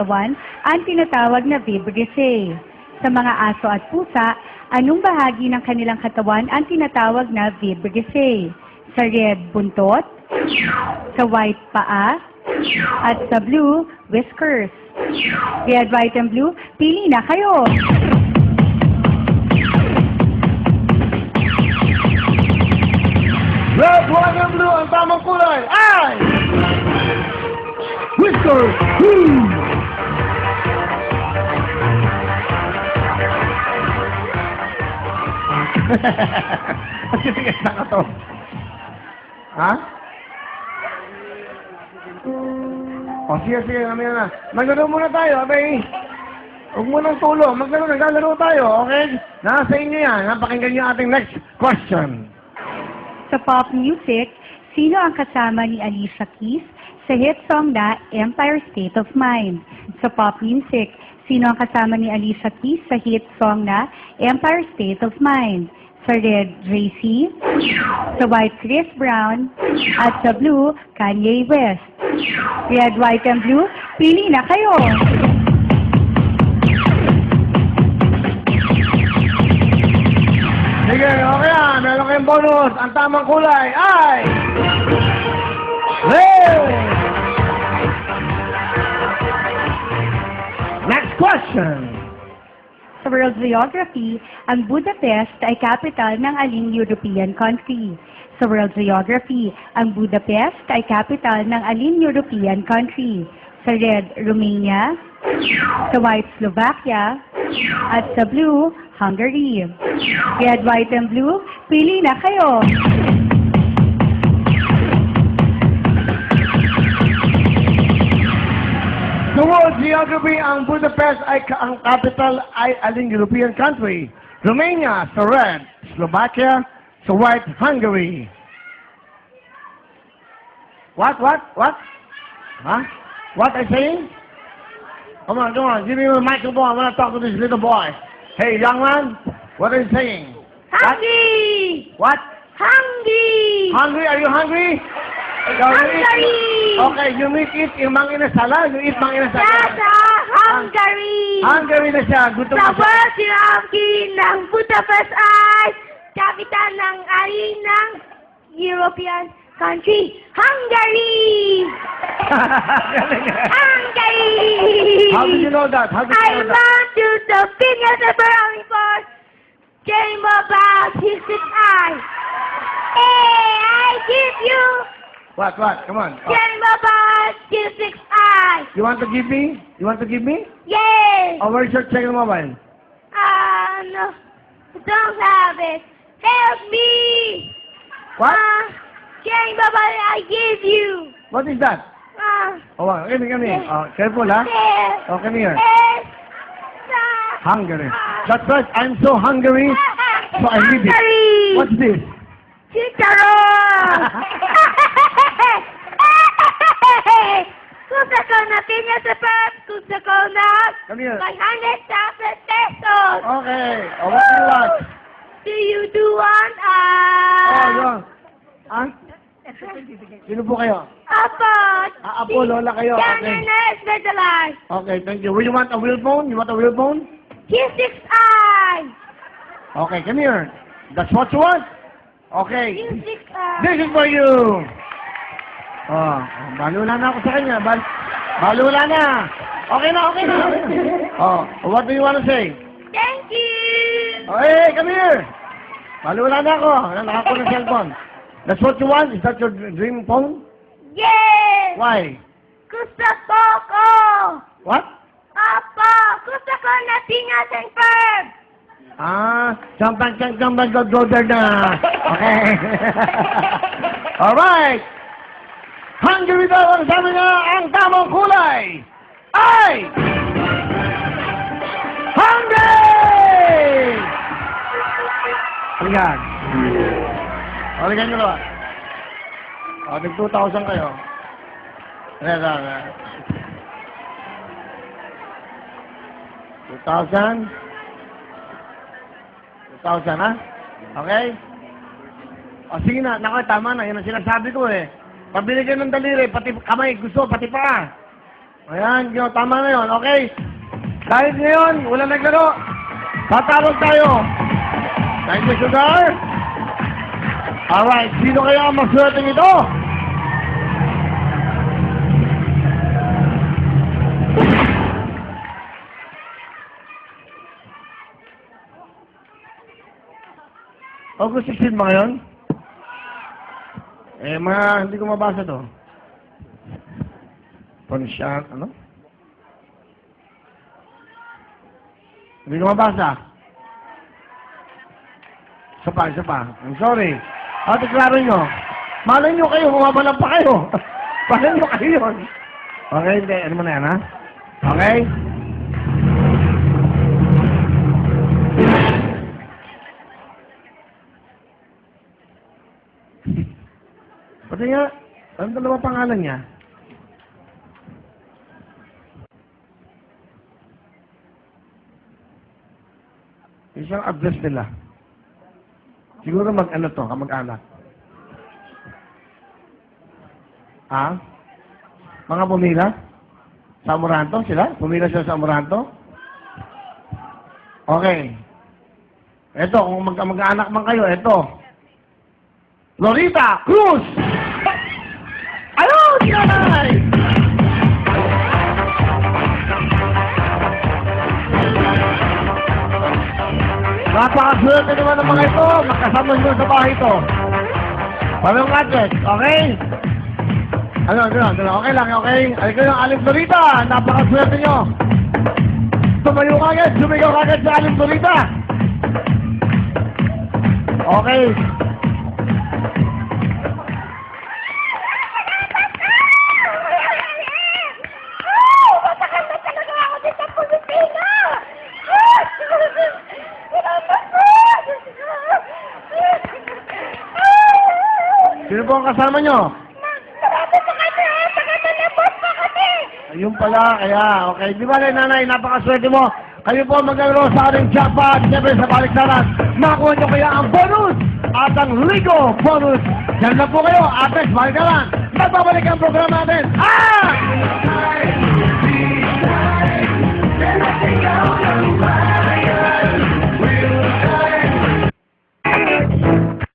katawan ang tinatawag na vibrissae. Sa mga aso at pusa, anong bahagi ng kanilang katawan ang tinatawag na vibrissae? Sa red, buntot. Sa white, paa. At sa blue, whiskers. Red, white, and blue, pili na kayo. Red, white, and blue, ang tamang kulay ay... Whisker! Hmm. Titigas na to. Ha? O, sige, sige, kami na. Maglaro muna tayo, abay. Huwag mo nang tulo. Maglaro, naglalaro tayo, okay? Nasa inyo yan. Napakinggan niyo ating next question. Sa pop music, sino ang kasama ni Alicia Keys sa hit song na Empire State of Mind? Sa pop music, sino ang kasama ni Alicia Keys sa hit song na Empire State of Mind? Sa red, Tracy. Sa white, Chris Brown. At sa blue, Kanye West. Red, white, and blue, pili na kayo! Sige, okay na. Meron kayong bonus. Ang tamang kulay ay... Question. Sa World Geography, ang Budapest ay capital ng aling European country. Sa World Geography, ang Budapest ay capital ng aling European country. Sa red, Romania. Sa white, Slovakia. At sa blue, Hungary. Red, white, and blue, pili na kayo! Geography, ang Budapest ay ka- ang capital ay aling European country. Romania sa red, Slovakia sa white, Hungary. What, what, what? Huh? What I saying? Come on, come on, give me the microphone. I want to talk to this little boy. Hey, young man, what are you saying? Hungry! What? Hungry! Hungry? Are you hungry? Eat- Hungary! Okay, you eat, eat yung mang inasala. You eat mang inasala. Hungary! Hungary na siya. Gutom na siya. Tapos sinabi ng Budapest ay kapital ng alin ng European country. Hungary! Hungary! How did you know that? How did I you know that? want to the fingers of brown report. Game about his eye. Hey, I give you What, what? Come on. Oh, game about his eye. You want to give me? You want to give me? Yes! Oh, where's your second mobile? Ah, no. Don't have it. Help me! What? Ah, King Baba, I give you. What is that? Ah, Oh, wow. come here, come here. Oh, careful, ha? yes. Oh, come here. Yes. Ah. Hungary. That's right. I'm so hungry. So I need it. What's this? Chicharon! Gusto ko na pinya sa pep. Gusto ko na Come here. 500,000 pesos. Okay. Oh, what do you want? Do you do one? Oh, Ah. yun. Ha? Sino po kayo? Apo. Ah, apo, lola kayo. Okay. Okay, thank you. Will you want a wheel phone? You want a wheel phone? Here's six eye. Okay, come here. That's what you want? Okay. Here's six eye. This is for you. Oh, balula na ako sa kanya. Bal balula na. Okay na, okay na. Oh, what do you want to say? Thank you. Oh, hey, come here. Balula na ako. Nakakuha ng cellphone. That's what you want? Is that your dream phone? Yes. Why? Gusto ko ko. What? Apo. Gusto ko na pinya sa firm. Ah, jumpang, jumpang, jumpang, go, go there na. Okay. All right. Hungary daw ang sabi niya ang tamang kulay ay Hungary! Halika. Halika nyo naman. O, nag 2,000 kayo. Halika, halika. 2,000. 2,000, ha? Okay? O, sige na. Naku, tama na. Yan ang sinasabi ko, eh. Pabili kayo ng daliri, pati kamay, gusto, pati pa. Ayan, yun, tama na yun, okay? Dahil ngayon, wala naglaro. Tatawag tayo. Thank you, Sugar. Alright, sino kaya ang maswerte ito? August 16 ba ngayon? Eh, mga, hindi ko mabasa to. Ponsyan, ano? Hindi ko mabasa. Isa pa, isa pa. I'm sorry. Ate, klaro nyo. Malay nyo kayo, bumabalang pa kayo. Malay nyo kayo yun. Okay, hindi. Ano mo na yan, ha? Okay? Pati nga, ano dalawa pangalan niya? Isang address nila. Siguro mag-ano to, kamag-anak. Ha? Mga pumila? Sa Amoranto sila? Pumila sila sa Amoranto? Okay. Eto, kung mag- mag-anak man kayo, eto. Lorita Cruz! Napakaswerte naman ng mga ito. Magkasama nyo sa bahay ito. Parang address, okay? Ano, ano, ano, okay lang, okay? Ay kayo, Aling Dorita, napakaswerte nyo. Tumayo ka agad, sumigaw ka agad sa Aling Dorita. Okay. po ang kasama nyo? Marami po kami, ha? Taga-teleport pa. Ayun pala, kaya, okay. Di ba, nanay, napakaswerte mo. Kayo po maglaro sa ating jackpot. Siyempre, sa baliktaran, makuha nyo kaya ang bonus at ang Ligo bonus. Diyan lang po kayo, Ates, baliktaran. Nagbabalik ang programa natin. Ah!